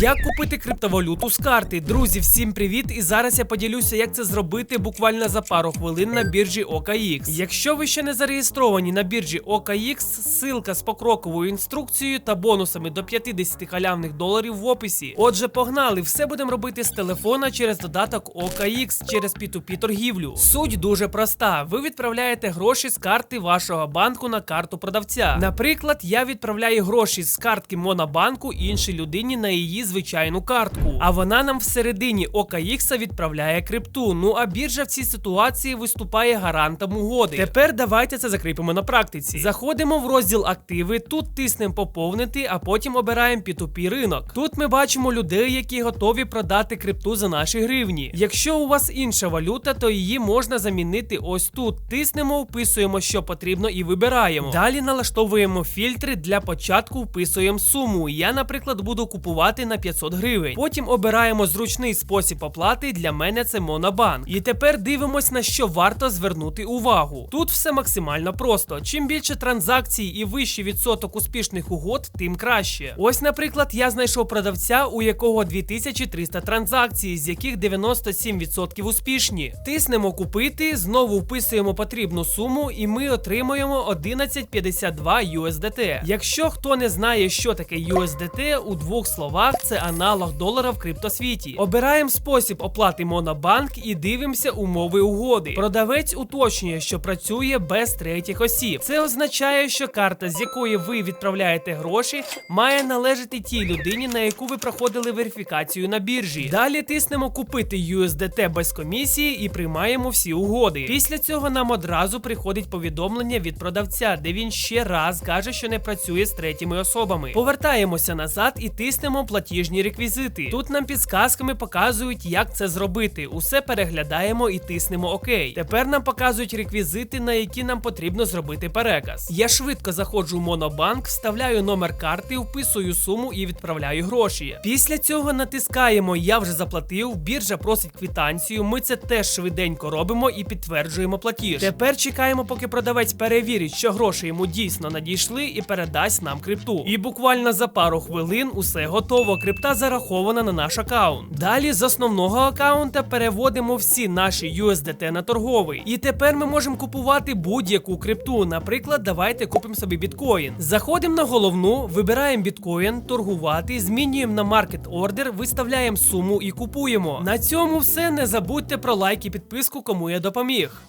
Як купити криптовалюту з карти? Друзі, всім привіт! І зараз я поділюся, як це зробити буквально за пару хвилин на біржі OKX. Якщо ви ще не зареєстровані на біржі OKX, ссылка з покроковою інструкцією та бонусами до 50 халявних доларів в описі. Отже, погнали, все будемо робити з телефона через додаток OKX через P2P торгівлю. Суть дуже проста. Ви відправляєте гроші з карти вашого банку на карту продавця. Наприклад, я відправляю гроші з картки Монобанку іншій людині на її звичайну картку. А вона нам всередині OKX відправляє крипту. Ну а біржа в цій ситуації виступає гарантом угоди. Тепер давайте це закріпимо на практиці. Заходимо в розділ активи, тут тиснемо поповнити, а потім обираємо P2P ринок. Тут ми бачимо людей, які готові продати крипту за наші гривні. Якщо у вас інша валюта, то її можна замінити ось тут. Тиснемо, вписуємо, що потрібно, і вибираємо. Далі налаштовуємо фільтри. Для початку вписуємо суму. Я, наприклад, буду купувати на 500 гривень. Потім обираємо зручний спосіб оплати. Для мене це Монобанк. І тепер дивимось, на що варто звернути увагу. Тут все максимально просто. Чим більше транзакцій і вищий відсоток успішних угод, тим краще. Ось, наприклад, я знайшов продавця, у якого 2300 транзакцій, з яких 97% успішні. Тиснемо купити, знову вписуємо потрібну суму, і ми отримуємо 1152 USDT. Якщо хто не знає, що таке USDT, у двох словах це аналог долара в криптосвіті. Обираємо спосіб оплати Монобанк і дивимося умови угоди. Продавець уточнює, що працює без третіх осіб. Це означає, що карта, з якої ви відправляєте гроші, має належати тій людині, на яку ви проходили верифікацію на біржі. Далі тиснемо купити USDT без комісії і приймаємо всі угоди. Після цього нам одразу приходить повідомлення від продавця, де він ще раз каже, що не працює з третіми особами. Повертаємося назад і тиснемо платіжні реквізити. Тут нам підсказками показують, як це зробити. Усе переглядаємо і тиснемо ОК. Тепер нам показують реквізити, на які нам потрібно зробити переказ. Я швидко заходжу в Монобанк, вставляю номер карти, вписую суму і відправляю гроші. Після цього натискаємо Я вже заплатив. Біржа просить квитанцію. Ми це теж швиденько робимо і підтверджуємо платіж. Тепер чекаємо, поки продавець перевірить, що гроші йому дійсно надійшли, і передасть нам крипту. І буквально за пару хвилин усе готово. Крипта зарахована на наш аккаунт. Далі з основного аккаунта переводимо всі наші USDT на торговий. І тепер ми можемо купувати будь-яку крипту. Наприклад, давайте купимо собі біткоін. Заходимо на головну, вибираємо біткоін, торгувати, змінюємо на маркет ордер, виставляємо суму і купуємо. На цьому все. Не забудьте про лайк і підписку, кому я допоміг.